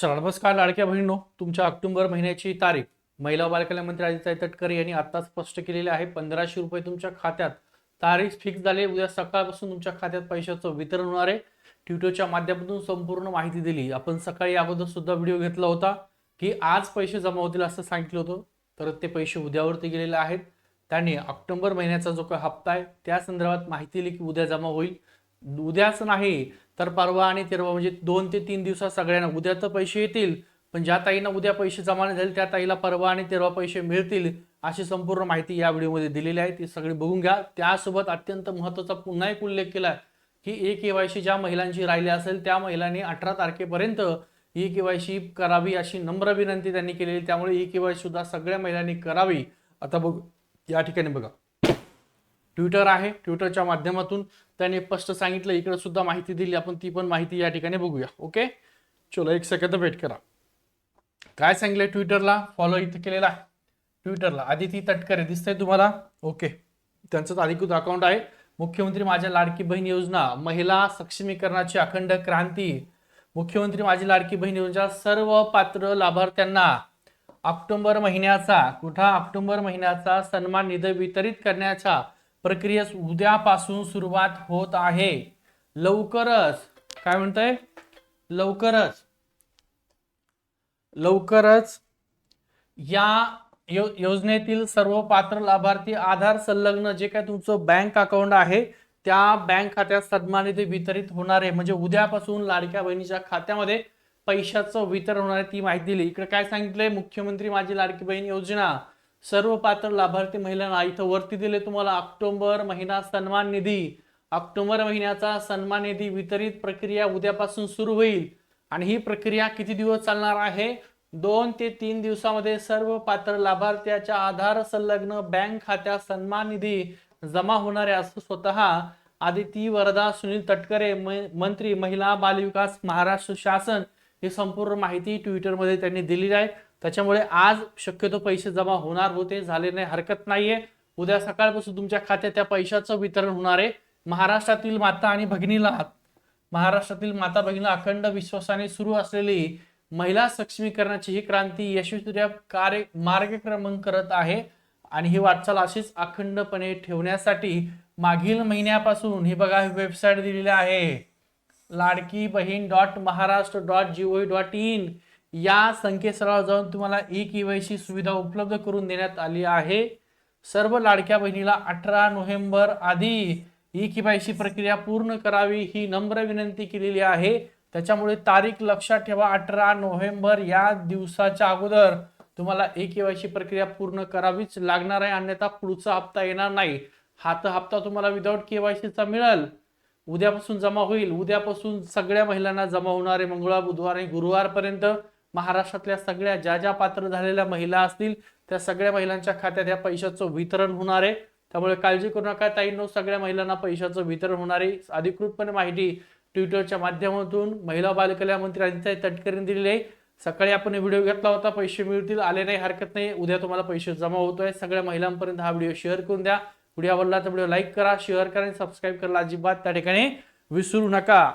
चला नमस्कार लाडक्या बहिणो तुमच्या ऑक्टोबर महिन्याची तारीख महिला व बालकल्याण मंत्री आदित्य तटकरे यांनी आता स्पष्ट केलेली आहे. पंधराशे रुपये तुमच्या खात्यात. तारीख फिक्स झाली उद्या सकाळपासून तुमच्या खात्यात पैशाचं वितरण होणार आहे. ट्विटरच्या माध्यमातून संपूर्ण माहिती दिली. आपण सकाळी अगोदर सुद्धा व्हिडिओ घेतला होता की आज पैसे जमा होतील असं सांगितलं होतं. तर ते पैसे उद्यावरती गेलेले आहेत. त्यांनी ऑक्टोबर महिन्याचा जो काही हप्ता आहे त्या संदर्भात माहिती दिली की उद्या जमा होईल. उद्याच नाही तर परवा आणि तेरवा म्हणजे दोन ते तीन दिवसात सगळ्यांना उद्या तर पैसे येतील पण ज्या ताईंना उद्या पैसे जमा नाही झाले त्या ताईला परवा आणि तेरवा पैसे मिळतील अशी संपूर्ण माहिती या व्हिडिओमध्ये दिलेली आहे. ती सगळी बघून घ्या. त्यासोबत अत्यंत महत्त्वाचा पुन्हा एक उल्लेख केला की ई केवायसी ज्या महिलांची राहिली असेल त्या महिलांनी अठरा तारखेपर्यंत ई केवायसी करावी अशी नम्र विनंती त्यांनी केलेली त्यामुळे ई केवायसी सुद्धा सगळ्या महिलांनी करावी. आता बघ या ठिकाणी बघा. ट्विटर आहे. ट्विटरच्या माध्यमातून त्याने स्पष्ट सांगितलं. इकडे सुद्धा माहिती दिली. आपण ती पण माहिती या ठिकाणी बघूया. ओके चलो एक सेकंद वेट करा. काय सांगितलंय ट्विटरला? फॉलो इथं केलेला आहे. ट्विटरला. आदिती तटकरे दिसतंय तुम्हाला? ओके त्यांचंच अधिकृत अकाउंट आहे. मुख्यमंत्री माझ्या लाडकी बहीण योजना महिला सक्षमीकरणाची अखंड क्रांती. मुख्यमंत्री माझी लाडकी बहीण योजना सर्व पात्र लाभार्थ्यांना ऑक्टोबर महिन्याचा कुठा? ऑक्टोबर महिन्याचा सन्मान निधी वितरित करण्याच्या प्रक्रियेस उद्यापासून सुरुवात होत आहे. लवकरच काय म्हणतंय? लवकरच. लवकरच या यो- योजनेतील सर्व पात्र लाभार्थी आधार संलग्न जे काय तुमचं बँक अकाउंट आहे त्या बँक खात्यात सन्मान निधी वितरित होणार आहे. म्हणजे उद्यापासून लाडक्या बहिणीच्या खात्यामध्ये पैशाचं वितरण होणार आहे ती माहिती दिली. इकडे काय सांगितलंय? मुख्यमंत्री माझी लाडकी बहीण योजना. सर्व पात्र लाभार्थी महिलांना इथं वरती दिले तुम्हाला ऑक्टोबर महिना सन्मान निधी. ऑक्टोबर महिन्याचा सन्मान निधी वितरित प्रक्रिया उद्यापासून सुरू होईल. आणि ही प्रक्रिया किती दिवस चालणार आहे? दोन ते तीन दिवसामध्ये सर्व पात्र लाभार्थ्याच्या आधार संलग्न बँक खात्यात सन्मान निधी जमा होणार आहे असं स्वतः आदिती वरदा सुनील तटकरे म- मंत्री महिला बालविकास महाराष्ट्र शासन ही संपूर्ण माहिती ट्विटरमध्ये त्यांनी दिलेली आहे. त्याच्यामुळे आज शक्यतो पैसे जमा होणार होते झाले नाही हरकत नाहीये. उद्या सकाळपासून तुमच्या खात्यात त्या पैशाचं वितरण होणार आहे. महाराष्ट्रातील माता आणि भगिनीला महाराष्ट्रातील माता भगिनीला अखंड विश्वासाने सुरू असलेली महिला सक्षमीकरणाची ही क्रांती यशस्वीरित्या कार्य मार्गक्रमण करत आहे. आणि ही वाटचाल अशीच अखंडपणे ठेवण्यासाठी मागील महिन्यापासून ही बघा वेबसाईट दिलेली आहे. Ladki Bahin dot Maharashtra dot gov dot in या संकेतस्थळावर जाऊन तुम्हाला ई केवायसी सुविधा उपलब्ध करून देण्यात आली आहे. सर्व लाडक्या बहिणीला अठरा नोव्हेंबर आधी ई केवायसी प्रक्रिया पूर्ण करावी ही नम्र विनंती केलेली आहे. त्याच्यामुळे तारीख लक्षात ठेवा अठरा नोव्हेंबर या दिवसाच्या अगोदर तुम्हाला ई केवायसी प्रक्रिया पूर्ण करावीच लागणार आहे अन्यथा पुढचा हप्ता येणार नाही. हा तर हप्ता तुम्हाला विदाऊट केवायसीचा मिळेल. उद्यापासून जमा होईल. उद्यापासून सगळ्या महिलांना जमा होणार आहे मंगळवार बुधवार आणि गुरुवारपर्यंत. महाराष्ट्रातल्या सगळ्या ज्या ज्या पात्र झालेल्या महिला असतील त्या सगळ्या महिलांच्या खात्यात या पैशाचं वितरण होणार आहे. त्यामुळे काळजी करू नका ताईंनो सगळ्या महिलांना पैशाचं वितरण होणार आहे. अधिकृतपणे माहिती ट्विटरच्या माध्यमातून महिला बालकल्या मंत्री आदित्य तटकरेंनी दिलेली आहे. सकाळी आपण व्हिडिओ घेतला होता पैसे मिळतील आले नाही हरकत नाही. उद्या तुम्हाला पैसे जमा होतोय. सगळ्या महिलांपर्यंत हा व्हिडिओ शेअर करून द्या. व्हिडिओ आवडला तर व्हिडिओ लाईक करा शेअर करा आणि सबस्क्राईब करायला अजिबात त्या ठिकाणी विसरू नका.